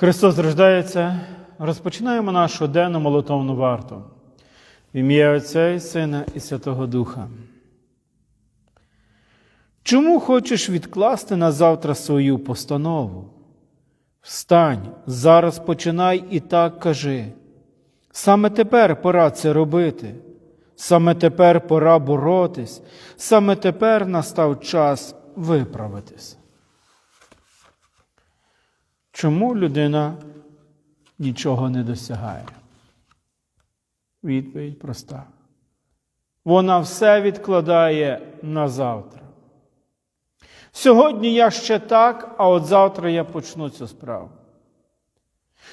Христос рождається. Розпочинаємо нашу денну молитовну варту. В ім'я Отця і Сина і Святого Духа. Чому хочеш відкласти на завтра свою постанову? Встань, зараз починай і так кажи. Саме тепер пора це робити. Саме тепер пора боротись, саме тепер настав час виправитись. Чому людина нічого не досягає? Відповідь проста. Вона все відкладає на завтра. Сьогодні я ще так, а от завтра я почну цю справу.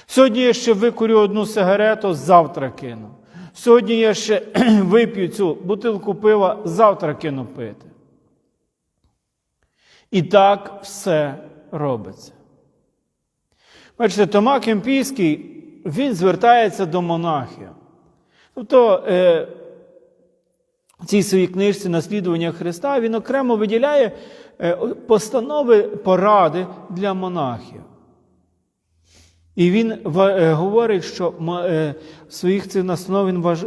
Сьогодні я ще викурю одну сигарету, завтра кину. Сьогодні я ще вип'ю цю бутилку пива, завтра кину пити. І так все робиться. Бачите, Тома Кемпійський, він звертається до монахів. Тобто е, в цій своїй книжці наслідування Христа він окремо виділяє е, постанови поради для монахів. І він е, говорить, що е, в своїх цих настанов він важ,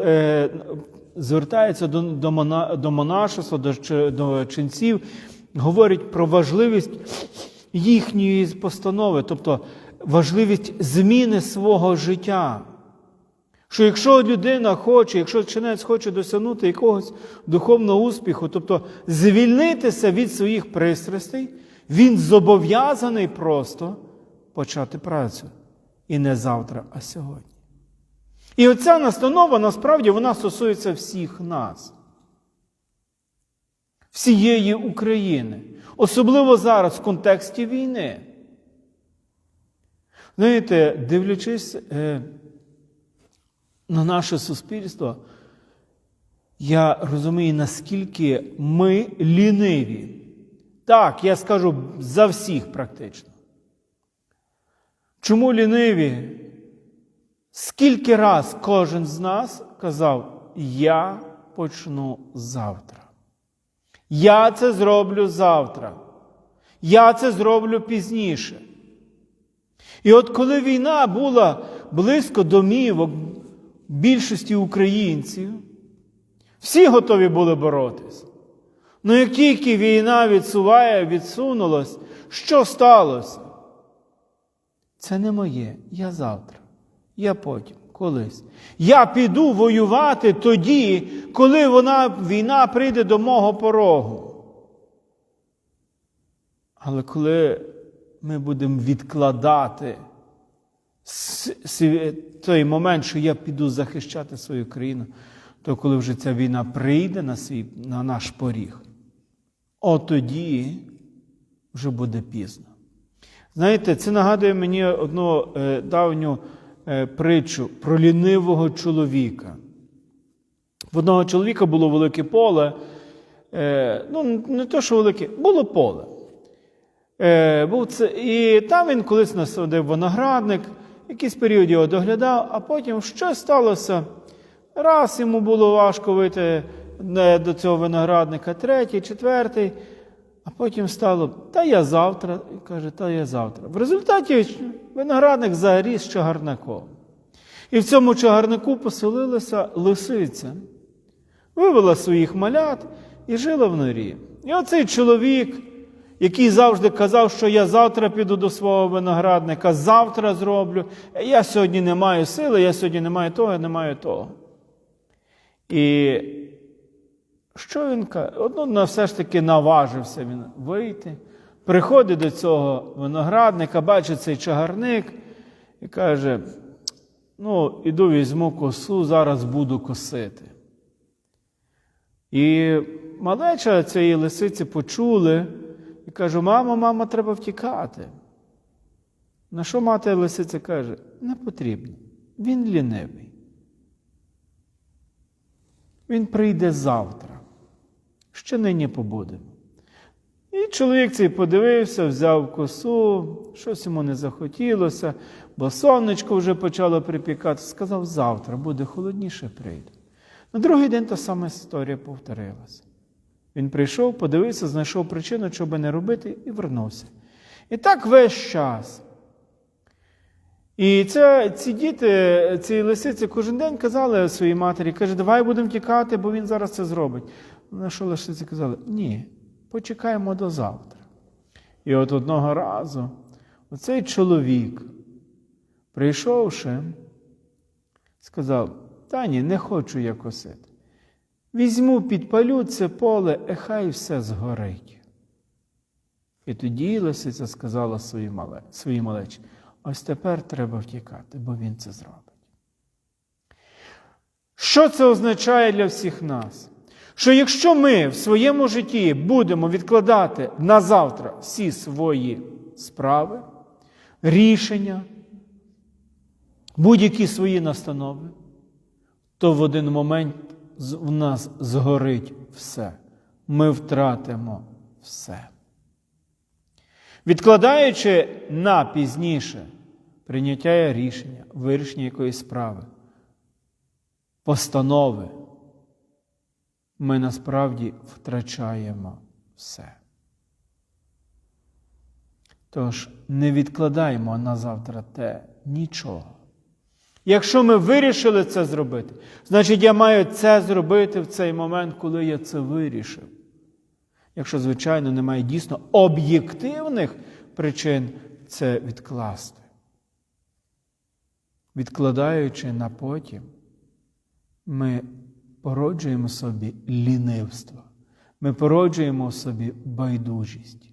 звертається до, до, мона, до монашества, до, до ченців, говорить про важливість їхньої постанови, тобто важливість зміни свого життя. Що якщо людина хоче, якщо чинець хоче досягнути якогось духовного успіху, тобто звільнитися від своїх пристрастей, він зобов'язаний просто почати працю. І не завтра, а сьогодні. І оця настанова насправді вона стосується всіх нас, всієї України, особливо зараз в контексті війни. Знаєте, дивлячись е, на наше суспільство, я розумію, наскільки ми ліниві. Так, я скажу за всіх практично. Чому ліниві? Скільки раз кожен з нас казав, я почну завтра. Я це зроблю завтра. Я це зроблю пізніше. І от коли війна була близько домівок більшості українців, всі готові були боротись. Ну як тільки війна відсуває, відсунулась, що сталося? Це не моє, я завтра, я потім, колись. Я піду воювати тоді, коли вона, війна прийде до мого порогу. Але коли ми будемо відкладати той момент, що я піду захищати свою країну, то коли вже ця війна прийде на, свій, на наш поріг, от тоді вже буде пізно. Знаєте, це нагадує мені одну е, давню е, притчу про лінивого чоловіка. В одного чоловіка було велике поле. Е, ну, не то, що велике, було поле. Е, був це, і там він колись насадив виноградник, якийсь період його доглядав, а потім що сталося? Раз йому було важко вийти е, до цього виноградника, третій, четвертий. А потім стало, та я завтра, і каже, та я завтра. В результаті виноградник заріс чагарником. І в цьому чагарнику поселилася лисиця, вивела своїх малят і жила в норі. І оцей чоловік, який завжди казав, що я завтра піду до свого виноградника, завтра зроблю, я сьогодні не маю сили, я сьогодні не маю того, я не маю того. І що він каже? Одно все ж таки наважився він вийти, приходить до цього виноградника, бачить цей чагарник і каже: ну, іду візьму косу, зараз буду косити. І малеча цієї лисиці почули і каже: мамо, мамо, треба втікати. На що мати лисиця каже? Не потрібно. Він лінивий. Він прийде завтра ще нині побудемо. І чоловік цей подивився, взяв косу, щось йому не захотілося, бо сонечко вже почало припікати. Сказав, завтра буде холодніше прийде. На другий день та сама історія повторилася. Він прийшов, подивився, знайшов причину, що би не робити, і вернувся. І так весь час. І це, ці діти, ці лисиці кожен день казали своїй матері, каже, давай будемо тікати, бо він зараз це зробить. На що лисиці казали? Ні, почекаємо до завтра. І от одного разу оцей чоловік, прийшовши, сказав: Та ні, не хочу я косити. Візьму, підпалю це поле, і хай все згорить. І тоді лисиця сказала своїй мале, своїй малечі, ось тепер треба втікати, бо він це зробить. Що це означає для всіх нас? Що якщо ми в своєму житті будемо відкладати на завтра всі свої справи, рішення, будь-які свої настанови, то в один момент в нас згорить все. Ми втратимо все. Відкладаючи на пізніше прийняття рішення, вирішення якоїсь справи, постанови, ми насправді втрачаємо все. Тож не відкладаємо на завтра те нічого. Якщо ми вирішили це зробити, значить я маю це зробити в цей момент, коли я це вирішив. Якщо, звичайно, немає дійсно об'єктивних причин це відкласти. Відкладаючи на потім, ми породжуємо собі лінивство, ми породжуємо собі байдужість,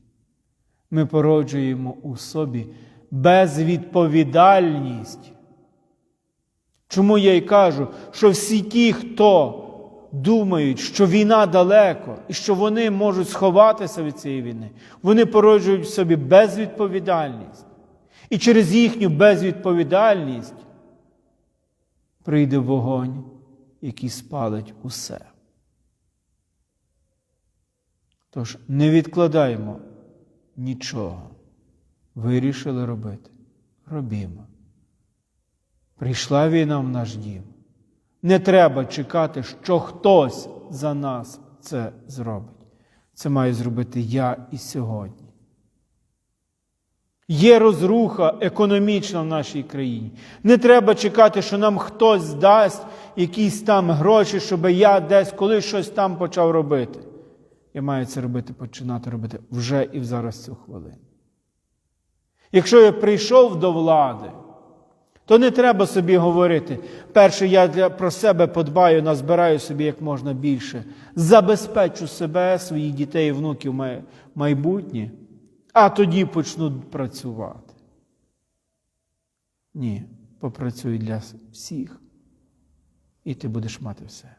ми породжуємо у собі безвідповідальність. Чому я й кажу, що всі ті, хто думають, що війна далеко і що вони можуть сховатися від цієї війни, вони породжують в собі безвідповідальність. І через їхню безвідповідальність прийде вогонь, який спалить усе. Тож не відкладаємо нічого. Вирішили робити. Робімо. Прийшла війна в наш дім. Не треба чекати, що хтось за нас це зробить. Це маю зробити я і сьогодні. Є розруха економічна в нашій країні. Не треба чекати, що нам хтось дасть якісь там гроші, щоб я десь колись щось там почав робити. Я маю це робити, починати робити вже і зараз цю хвилину. Якщо я прийшов до влади, то не треба собі говорити, перше, я для, про себе подбаю, назбираю собі як можна більше, забезпечу себе, своїх дітей і внуків май- майбутнє, а тоді почну працювати. Ні, попрацюй для всіх, і ти будеш мати все.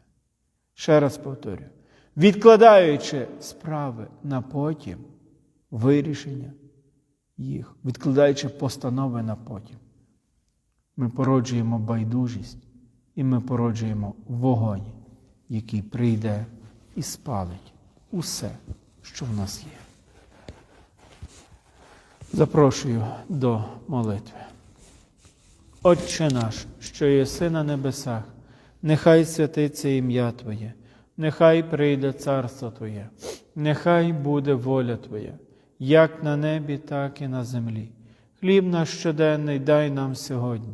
Ще раз повторюю, відкладаючи справи на потім, вирішення їх, відкладаючи постанови на потім. Ми породжуємо байдужість і ми породжуємо вогонь, який прийде і спалить усе, що в нас є. Запрошую до молитви. Отче наш, що єси на небесах, нехай святиться ім'я Твоє, нехай прийде царство Твоє, нехай буде воля Твоя, як на небі, так і на землі. Хліб наш щоденний дай нам сьогодні,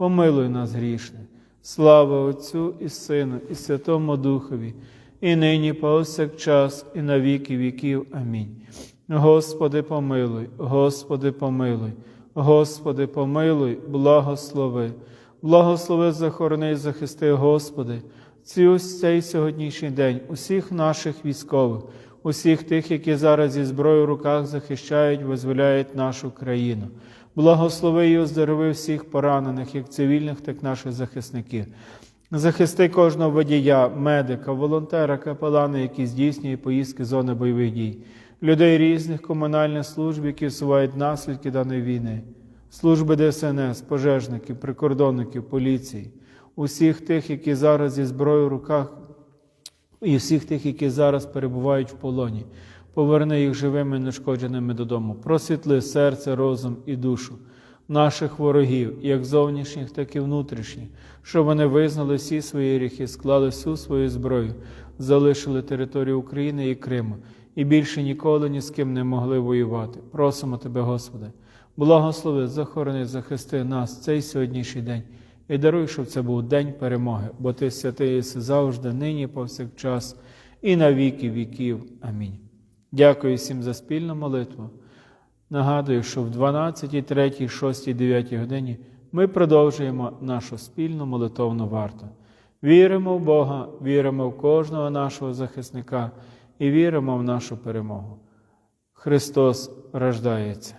помилуй нас грішних. Слава Отцю і Сину, і Святому Духові, і нині повсякчас, і на віки віків. Амінь. Господи, помилуй, Господи, помилуй, Господи, помилуй, благослови. Благослови, захорони, захисти, Господи, цю цей сьогоднішній день усіх наших військових, усіх тих, які зараз зі зброєю в руках захищають, визволяють нашу країну. Благослови і оздорови всіх поранених, як цивільних, так і наших захисників. Захисти кожного водія, медика, волонтера, капелана, які здійснюють поїздки зони бойових дій, людей різних комунальних служб, які всувають наслідки даної війни, служби ДСНС, пожежників, прикордонників, поліції, усіх тих, які зараз зі зброєю в руках, і всіх тих, які зараз перебувають в полоні. Поверни їх живими і нешкодженими додому. Просвітли серце, розум і душу наших ворогів, як зовнішніх, так і внутрішніх, щоб вони визнали всі свої гріхи, склали всю свою зброю, залишили територію України і Криму і більше ніколи ні з ким не могли воювати. Просимо Тебе, Господи, благослови, захорони, захисти нас цей сьогоднішній день і даруй, щоб це був день перемоги, бо Ти святий єси завжди, нині, повсякчас, і на віки віків. Амінь. Дякую всім за спільну молитву. Нагадую, що в 12, 3, 6, 9 годині ми продовжуємо нашу спільну молитовну варту. Віримо в Бога, віримо в кожного нашого захисника і віримо в нашу перемогу. Христос рождається.